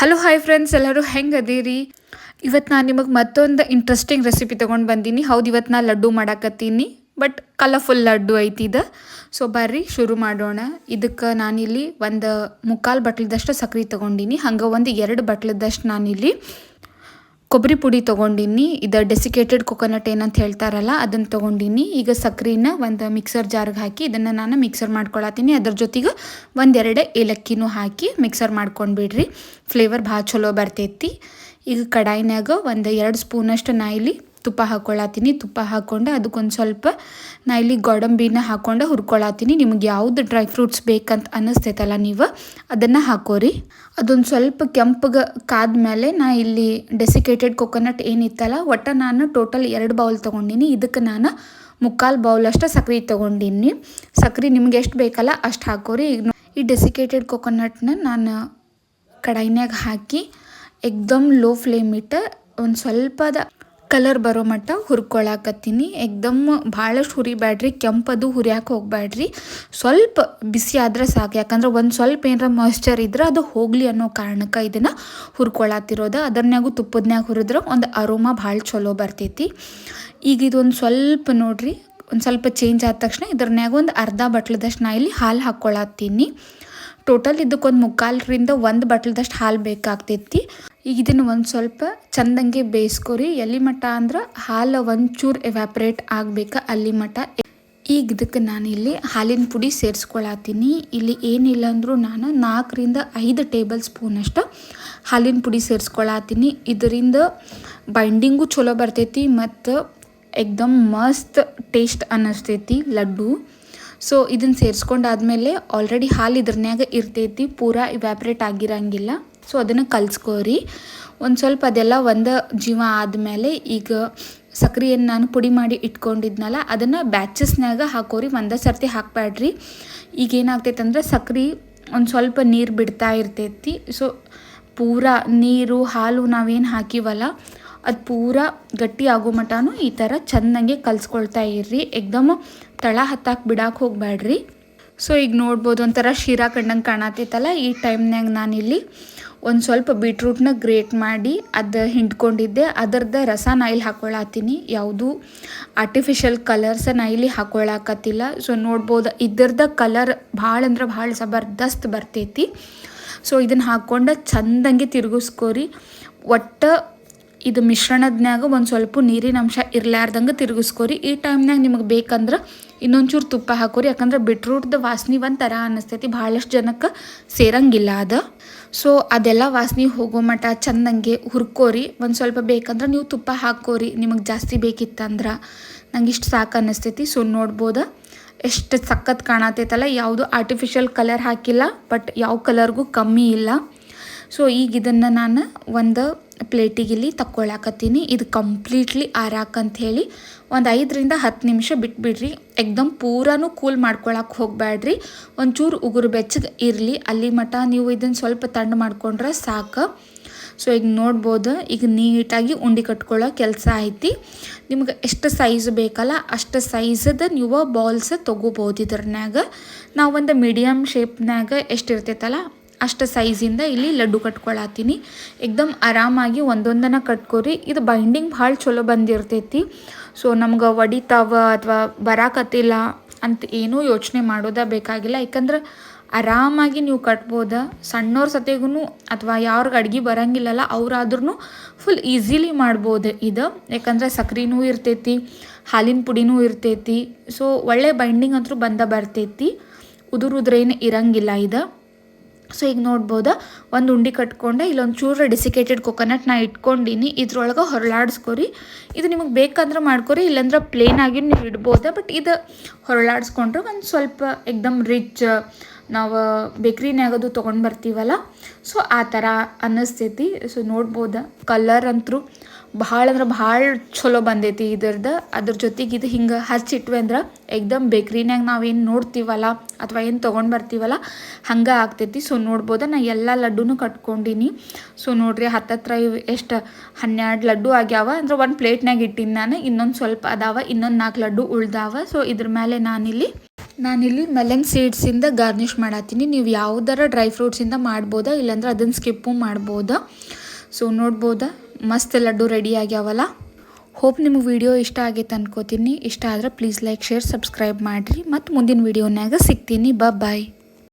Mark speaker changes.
Speaker 1: Hello hi friends ಎಲ್ಲರೂ ಹೆಂಗೆ ಅದೀರಿ ಇವತ್ತು ನಾನು ನಿಮಗೆ ಮತ್ತೊಂದು ಇಂಟ್ರೆಸ್ಟಿಂಗ್ ರೆಸಿಪಿ ತೊಗೊಂಡು ಬಂದೀನಿ. ಹೌದು ಇವತ್ತು ನಾನು ಲಡ್ಡು ಮಾಡಾಕತ್ತೀನಿ. ಬಟ್ ಕಲರ್ಫುಲ್ ಲಡ್ಡು ಐತಿ ಇದು. ಸೊ ಬರ್ರಿ, ಶುರು ಮಾಡೋಣ. ಇದಕ್ಕೆ ನಾನಿಲ್ಲಿ ಒಂದು ಮುಕ್ಕಾಲು ಬಟ್ಲದಷ್ಟು ಸಕ್ರೆ ತೊಗೊಂಡಿನಿ. ಹಂಗೆ ಒಂದು ಎರಡು ಬಟ್ಲದಷ್ಟು ನಾನಿಲ್ಲಿ ಕೊಬ್ಬರಿ ಪುಡಿ ತೊಗೊಂಡಿನಿ. ಇದು ಡೆಸಿಕೇಟೆಡ್ ಕೊಕೊನಟ್ ಏನಂತ ಹೇಳ್ತಾರಲ್ಲ, ಅದನ್ನು ತೊಗೊಂಡಿನಿ. ಈಗ ಸಕ್ರೆನ ಒಂದು ಮಿಕ್ಸರ್ ಜಾರ್ಗೆ ಹಾಕಿ ಇದನ್ನು ನಾನು ಮಿಕ್ಸರ್ ಮಾಡ್ಕೊಳತ್ತೀನಿ. ಅದ್ರ ಜೊತೆಗೆ ಒಂದೆರಡು ಏಲಕ್ಕಿನೂ ಹಾಕಿ ಮಿಕ್ಸರ್ ಮಾಡ್ಕೊಂಡ್ಬಿಡ್ರಿ. ಫ್ಲೇವರ್ ಭಾಳ ಚಲೋ ಬರ್ತೈತಿ. ಈಗ ಕಡಾಯಿನಾಗ ಒಂದು ಎರಡು ಸ್ಪೂನಷ್ಟು ನಾ ಇಲ್ಲಿ ತುಪ್ಪ ಹಾಕ್ಕೊಳತ್ತೀನಿ ತುಪ್ಪ ಹಾಕ್ಕೊಂಡು ಅದಕ್ಕೊಂದು ಸ್ವಲ್ಪ ನಾ ಇಲ್ಲಿ ಗೋಡಂಬಿನ ಹಾಕ್ಕೊಂಡು ಹುರ್ಕೊಳತ್ತೀನಿ ನಿಮಗೆ ಯಾವ್ದು ಡ್ರೈ ಫ್ರೂಟ್ಸ್ ಬೇಕಂತ ಅನ್ನಿಸ್ತೈತಲ್ಲ ನೀವು, ಅದನ್ನು ಹಾಕೋರಿ. ಅದೊಂದು ಸ್ವಲ್ಪ ಕೆಂಪಗೆ ಕಾದ್ಮೇಲೆ ನಾ ಇಲ್ಲಿ ಡೆಸಿಕೇಟೆಡ್ ಕೊಕೊನಟ್ ಏನಿತ್ತಲ್ಲ, ಒಟ್ಟು ನಾನು ಟೋಟಲ್ ಎರಡು ಬೌಲ್ ತೊಗೊಂಡಿನಿ. ಇದಕ್ಕೆ ನಾನು ಮುಕ್ಕಾಲು ಬೌಲಷ್ಟು ಸಕ್ರೆ ತೊಗೊಂಡಿನಿ. ಸಕ್ರೆ ನಿಮ್ಗೆ ಎಷ್ಟು ಬೇಕಲ್ಲ ಅಷ್ಟು ಹಾಕೋರಿ. ಈಗ ಈ ಡೆಸಿಕೇಟೆಡ್ ಕೊಕೊನಟ್ನ ನಾನು ಕಡಾಯಿನಾಗ ಹಾಕಿ, ಎಕ್ದಮ್ ಲೋ ಫ್ಲೇಮ್ ಇಟ್ಟು ಒಂದು ಸ್ವಲ್ಪದ ಕಲರ್ ಬರೋ ಮಟ್ಟ ಹುರ್ಕೊಳಕತ್ತೀನಿ. ಎಕ್ದಮ್ ಭಾಳಷ್ಟು ಹುರಿಬ್ಯಾಡ್ರಿ ಕೆಂಪದು ಹುರಿಯಾಕೆ ಹೋಗ್ಬ್ಯಾಡ್ರಿ. ಸ್ವಲ್ಪ ಬಿಸಿ ಆದ್ರೆ ಸಾಕು. ಯಾಕಂದ್ರೆ ಒಂದು ಸ್ವಲ್ಪ ಏನಾರ ಮಾಯ್ಶ್ಚರ್ ಇದ್ರೆ ಅದು ಹೋಗಲಿ ಅನ್ನೋ ಕಾರಣಕ್ಕೆ ಇದನ್ನು ಹುರ್ಕೊಳತ್ತಿರೋದು ಅದರನ್ಯಾಗೂ ತುಪ್ಪದನ್ಯಾಗ ಹುರಿದ್ರೆ ಒಂದು ಅರೋಮಾ ಭಾಳ ಚಲೋ ಬರ್ತೈತಿ. ಈಗ ಇದೊಂದು ಸ್ವಲ್ಪ ನೋಡ್ರಿ, ಒಂದು ಸ್ವಲ್ಪ ಚೇಂಜ್ ಆದ ತಕ್ಷಣ ಇದ್ರನ್ಯಾಗ ಒಂದು ಅರ್ಧ ಬಟ್ಲದಷ್ಟು ನಾ ಇಲ್ಲಿ ಹಾಲು ಹಾಕ್ಕೊಳತ್ತೀನಿ ಟೋಟಲ್ ಇದಕ್ಕೊಂದು ಮುಕ್ಕಾಲರಿಂದ ಒಂದು ಬಟ್ಲದಷ್ಟು ಹಾಲು ಬೇಕಾಗ್ತೈತಿ. ಈಗ ಇದನ್ನು ಒಂದು ಸ್ವಲ್ಪ ಚಂದಂಗೆ ಬೇಯಿಸ್ಕೊರಿ. ಎಲ್ಲಿ ಮಠ ಅಂದ್ರೆ ಹಾಲು ಒಂಚೂರು ಎವ್ಯಾಪ್ರೇಟ್ ಆಗ್ಬೇಕು ಅಲ್ಲಿ ಮಟ್ಟ ಈಗ ಇದಕ್ಕೆ ನಾನು ಇಲ್ಲಿ ಹಾಲಿನ ಪುಡಿ ಸೇರಿಸ್ಕೊಳತ್ತೀನಿ ಇಲ್ಲಿ ಏನಿಲ್ಲ ಅಂದರೂ ನಾನು ನಾಲ್ಕರಿಂದ ಐದು ಟೇಬಲ್ ಸ್ಪೂನಷ್ಟು ಹಾಲಿನ ಪುಡಿ ಸೇರಿಸ್ಕೊಳತ್ತೀನಿ ಇದರಿಂದ ಬೈಂಡಿಂಗು ಚಲೋ ಬರ್ತೈತಿ ಮತ್ತು ಎಕ್ದಮ್ ಮಸ್ತ್ ಟೇಸ್ಟ್ ಅನ್ನಿಸ್ತೈತಿ ಲಡ್ಡು. ಸೊ ಇದನ್ನು ಸೇರಿಸ್ಕೊಂಡಾದ್ಮೇಲೆ ಆಲ್ರೆಡಿ ಹಾಲು ಇದ್ರನ್ಯಾಗ ಇರ್ತೈತಿ. ಪೂರಾ ಇವ್ಯಾಪ್ರೇಟ್ ಆಗಿರಂಗಿಲ್ಲ. ಸೊ ಅದನ್ನು ಕಲ್ಸ್ಕೋರಿ. ಒಂದು ಸ್ವಲ್ಪ ಅದೆಲ್ಲ ಒಂದು ಜೀವ ಆದಮೇಲೆ ಈಗ ಸಕ್ರಿಯನ್ನು ನಾನು ಪುಡಿ ಮಾಡಿ ಇಟ್ಕೊಂಡಿದ್ನಲ್ಲ, ಅದನ್ನು ಬ್ಯಾಚಸ್ನಾಗ ಹಾಕೋರಿ, ಒಂದೇ ಸರ್ತಿ ಹಾಕಬೇಡ್ರಿ ಈಗ ಏನಾಗ್ತೈತೆ ಅಂದ್ರೆ ಸಕ್ರೆ ಒಂದು ಸ್ವಲ್ಪ ನೀರು ಬಿಡ್ತಾ ಇರ್ತೈತಿ. ಸೊ ಪೂರ ನೀರು, ಹಾಲು ನಾವೇನು ಹಾಕಿವಲ್ಲ, ಅದು ಪೂರ ಗಟ್ಟಿ ಆಗೋ ಮಟನೂ ಈ ಥರ ಚೆಂದಂಗೆ ಕಲ್ಸ್ಕೊಳ್ತಾ ಇರ್ರಿ. ಎಕ್ದಮ್ ತಳ ಹತ್ತಾಕ್ ಬಿಡಾಕೆ ಹೋಗಬೇಡ್ರಿ ಸೊ ಈಗ ನೋಡ್ಬೋದು ಒಂಥರ ಶಿರಾ ಕಂಡಂಗೆ ಕಾಣತ್ತೈತಲ್ಲ ಈ ಟೈಮ್ನಾಗ ನಾನಿಲ್ಲಿ. ಒಂದು ಸ್ವಲ್ಪ ಬೀಟ್ರೂಟ್ನ ಗ್ರೇಟ್ ಮಾಡಿ ಅದು ಹಿಂಡ್ಕೊಂಡಿದ್ದೆ. ಅದರದ ರಸ ನಾ ಹಾಕೊಳ್ಳತ್ತೀನಿ ಯಾವುದು ಆರ್ಟಿಫಿಷಿಯಲ್ ಕಲರ್ಸ ನಾ ಇಲ್ಲಿ ಹಾಕ್ಕೊಳಕತ್ತಿಲ್ಲ ಸೊ ನೋಡ್ಬೋದು ಇದರದ ಕಲರ್ ಭಾಳ ಅಂದ್ರೆ ಭಾಳ ಜಬರ್ದಸ್ತ್ ಬರ್ತೈತಿ. ಸೊ ಇದನ್ನು ಹಾಕ್ಕೊಂಡು ಚಂದಂಗೆ ತಿರುಗಿಸ್ಕೋರಿ. ಒಟ್ಟು ಇದು ಮಿಶ್ರಣದ್ನಾಗ ಒಂದು ಸ್ವಲ್ಪ ನೀರಿನ ಅಂಶ ಇರ್ಲಾರ್ದಂಗೆ ತಿರುಗಿಸ್ಕೋರಿ. ಈ ಟೈಮ್ನಾಗ ನಿಮಗೆ ಬೇಕಂದ್ರೆ ಇನ್ನೊಂಚೂರು ತುಪ್ಪ ಹಾಕೋರಿ. ಯಾಕಂದ್ರೆ ಬಿಟ್ರೂಟ್ದ ವಾಸನೆ ಒಂಥರ ಅನ್ನಿಸ್ತೈತಿ ಭಾಳಷ್ಟು ಜನಕ್ಕೆ ಸೇರಂಗಿಲ್ಲ ಅದು. ಸೊ ಅದೆಲ್ಲ ವಾಸನೆ ಹೋಗೋ ಮಟ ಚಂದಂಗೆ ಹುರ್ಕೋರಿ. ಒಂದು ಸ್ವಲ್ಪ ಬೇಕಂದ್ರೆ ನೀವು ತುಪ್ಪ ಹಾಕೋರಿ. ನಿಮಗೆ ಜಾಸ್ತಿ ಬೇಕಿತ್ತಂದ್ರೆ ನಂಗೆ ಇಷ್ಟು ಸಾಕು ಅನ್ನಿಸ್ತೈತಿ ಸೊ ನೋಡ್ಬೋದು. ಎಷ್ಟು ಸಖತ್ ಕಾಣತೈತಲ್ಲ. ಯಾವುದು ಆರ್ಟಿಫಿಷಿಯಲ್ ಕಲರ್ ಹಾಕಿಲ್ಲ ಬಟ್ ಯಾವ ಕಲರ್ಗೂ ಕಮ್ಮಿ ಇಲ್ಲ. ಸೊ ಈಗ ಇದನ್ನು ನಾನು ಒಂದು ಪ್ಲೇಟಿಗೆ ಇಲ್ಲಿ ತಕ್ಕೊಳಕತ್ತೀನಿ. ಇದು ಕಂಪ್ಲೀಟ್ಲಿ ಆರಾಕಂತ ಹೇಳಿ ಒಂದು ಐದರಿಂದ ಹತ್ತು ನಿಮಿಷ ಬಿಟ್ಬಿಡ್ರಿ. ಎಕ್ದಮ್ ಪೂರಾನು ಕೂಲ್ ಮಾಡ್ಕೊಳಕ್ಕೆ ಹೋಗಬೇಡ್ರಿ ಒಂಚೂರು ಉಗುರು ಬೆಚ್ಚಗೆ ಇರಲಿ. ಅಲ್ಲಿ ಮಟ ನೀವು ಇದನ್ನು ಸ್ವಲ್ಪ ತಣ್ಣು ಮಾಡ್ಕೊಂಡ್ರೆ ಸಾಕು. ಸೊ ಈಗ ನೋಡ್ಬೋದು. ಈಗ ನೀಟಾಗಿ ಉಂಡೆ ಕಟ್ಕೊಳ್ಳೋ ಕೆಲಸ ಐತಿ. ನಿಮ್ಗೆ ಎಷ್ಟು ಸೈಜ್ ಬೇಕಲ್ಲ ಅಷ್ಟು ಸೈಜದ ನೀವು ಬಾಲ್ಸ್ ತೊಗೋಬೋದು ಇದ್ರನ್ಯಾಗ. ನಾವು ಒಂದು ಮೀಡಿಯಮ್ ಶೇಪ್ನಾಗ ಎಷ್ಟು ಇರ್ತೈತಲ್ಲ ಅಷ್ಟು ಸೈಜಿಂದ ಇಲ್ಲಿ ಲಡ್ಡು ಕಟ್ಕೊಳತ್ತೀನಿ ಎಕ್ದಮ್ ಆರಾಮಾಗಿ ಒಂದೊಂದನ್ನು ಕಟ್ಕೊರಿ. ಇದು ಬೈಂಡಿಂಗ್ ಭಾಳ ಚಲೋ ಬಂದಿರ್ತೈತಿ. ಸೊ ನಮ್ಗೆ ಒಡಿತಾವ ಅಥವಾ ಬರಾಕತ್ತಿಲ್ಲ ಅಂತ ಏನೂ ಯೋಚನೆ ಮಾಡೋದ ಬೇಕಾಗಿಲ್ಲ. ಯಾಕಂದ್ರೆ ಆರಾಮಾಗಿ ನೀವು ಕಟ್ಬೋದ. ಸಣ್ಣವ್ರ ಸತೆಗೂ ಅಥವಾ ಯಾವ್ರಿಗೆ ಅಡ್ಗೆ ಬರಂಗಿಲ್ಲಲ್ಲ ಅವರಾದ್ರೂ ಫುಲ್ ಈಸಿಲಿ ಮಾಡ್ಬೋದು ಇದು. ಯಾಕಂದ್ರೆ ಸಕ್ರಿನೂ ಇರ್ತೈತಿ, ಹಾಲಿನ ಪುಡಿನೂ ಇರ್ತೈತಿ. ಸೊ ಒಳ್ಳೆ ಬೈಂಡಿಂಗ್ ಅಂತೂ ಬಂದ ಬರ್ತೈತಿ. ಉದುರುದ್ರೇನು ಇರಂಗಿಲ್ಲ ಇದು. ಸೊ ಈಗ ನೋಡ್ಬೋದು? ಒಂದು ಉಂಡೆ ಕಟ್ಕೊಂಡೆ, ಇಲ್ಲೊಂದು ಚೂರು ಡಿಸಿಕೇಟೆಡ್ ಕೊಕೊನಟ್ ನಾ ಇಟ್ಕೊಂಡಿನಿ. ಇದ್ರೊಳಗೆ ಹೊರಳಾಡಿಸ್ಕೊರಿ. ಇದು ನಿಮಗೆ ಬೇಕಂದ್ರೆ ಮಾಡ್ಕೊರಿ, ಇಲ್ಲಾಂದ್ರೆ ಪ್ಲೇನ್ ಆಗಿ ನೀವು ಇಡ್ಬೋದು? ಬಟ್ ಇದು ಹೊರಳಾಡಿಸ್ಕೊಂಡ್ರೆ ಒಂದು ಸ್ವಲ್ಪ ಎಕ್ದಮ್ ರಿಚ್ ನಾವು ಬೇಕ್ರಿನಾಗದು ತೊಗೊಂಡು ಬರ್ತೀವಲ್ಲ? ಸೊ ಆ ಥರ ಅನ್ನಿಸ್ತೈತಿ ಸೊ ನೋಡ್ಬೋದು? ಕಲರ್ ಅಂತೂ ಭಾಳ ಅಂದ್ರೆ ಭಾಳ ಚಲೋ ಬಂದೈತಿ ಇದ್ರದ್ದು ಅದ್ರ ಜೊತೆಗೆ ಇದು ಹಿಂಗೆ ಹಚ್ಚಿಟ್ವಿ ಅಂದ್ರೆ ಎಕ್ದಮ್ ಬೇಕ್ರಿನಾಗ ನಾವೇನು ನೋಡ್ತೀವಲ್ಲ ಅಥವಾ ಏನು ತೊಗೊಂಡು ಬರ್ತೀವಲ್ಲ, ಹಂಗೆ ಆಗ್ತೈತಿ. ಸೊ ನೋಡ್ಬೋದು, ನಾ ಎಲ್ಲ ಲಡ್ಡೂ ಕಟ್ಕೊಂಡಿನಿ. ಸೊ ನೋಡ್ರಿ ಹತ್ತತ್ರ ಇವು ಎಷ್ಟು, ಹನ್ನೆರಡು ಲಡ್ಡು ಆಗ್ಯಾವ. ಅಂದ್ರೆ ಒಂದು ಪ್ಲೇಟ್ನಾಗ ಇಟ್ಟಿನಿ ನಾನು, ಇನ್ನೊಂದು ಸ್ವಲ್ಪ ಅದಾವ, ಇನ್ನೊಂದು ನಾಲ್ಕು ಲಡ್ಡು ಉಳ್ದಾವ. ಸೊ ಇದ್ರ ಮೇಲೆ ನಾನಿಲ್ಲಿ ನಾನಿಲ್ಲಿ ಮೆಲನ್ ಸೀಡ್ಸಿಂದ ಗಾರ್ನಿಷ್ ಮಾಡತ್ತೀನಿ ನೀವು ಯಾವುದರ ಡ್ರೈ ಫ್ರೂಟ್ಸಿಂದ ಮಾಡ್ಬೋದಾ, ಇಲ್ಲಾಂದ್ರೆ ಅದನ್ನು ಸ್ಕಿಪ್ಪು ಮಾಡ್ಬೋದಾ. ಸೊ ನೋಡ್ಬೋದಾ. ಮಸ್ತ್ ಲಡ್ಡು ರೆಡಿ ಆಗ್ಯಾವಲ್ಲ? ಹೋಪ್ ನಿಮಗೆ ವಿಡಿಯೋ ಇಷ್ಟ ಆಗೈತೆ ಅನ್ಕೋತೀನಿ. ಇಷ್ಟ ಆದರೆ ಪ್ಲೀಸ್ ಲೈಕ್ ಶೇರ್ ಸಬ್ಸ್ಕ್ರೈಬ್ ಮಾಡಿರಿ. ಮತ್ತು ಮುಂದಿನ ವಿಡಿಯೋನ್ಯಾಗ ಸಿಗ್ತೀನಿ. ಬಾಯ್